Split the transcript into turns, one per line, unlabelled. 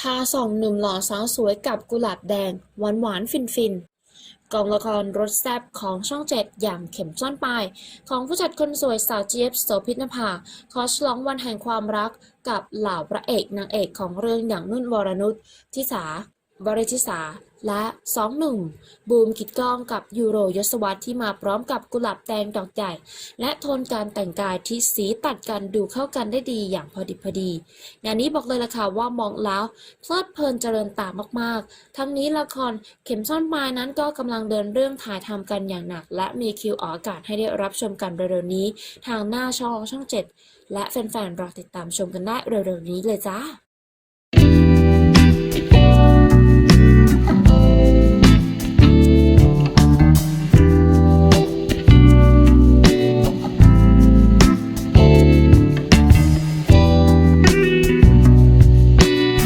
พาส่องหนุ่มหล่อสาวสวยกับกุหลาบแดง หวานหวานฟินฟินกองละครรสแซบของช่องเจ็ดอย่างเข็มซ่อนปลาย ของผู้จัดคนสวยสาวเจี๊ยบโสภิตนภาขอฉลองวันแห่งความรักกับเหล่าพระเอกนางเอกของเรื่องอย่างนุ่นวรนุชทิสา วริธิสา และสองหนุ่ม บูมกิดก้องกับยูโรยศวรรษที่มาพร้อมกับกุหลาบแดงดอกใหญ่ และโทนการแต่งกายที่สีตัดกันดูเข้ากันได้ดีอย่างพอดิบพอดี งานนี้บอกเลยล่ะค่ะว่ามองแล้วเพลิดเพลินเจริญตามากๆ ทั้งนี้ละครเข็มซ่อนปลายนั้นก็กำลังเดินเรื่องถ่ายทำกันอย่างหนัก และมีคิวออกอากาศให้ได้รับชมกันเร็วๆนี้ ทางหน้าช่องช่อง 7 และแฟนๆรอติดตามชมกันได้เร็วๆนี้เลยจ้า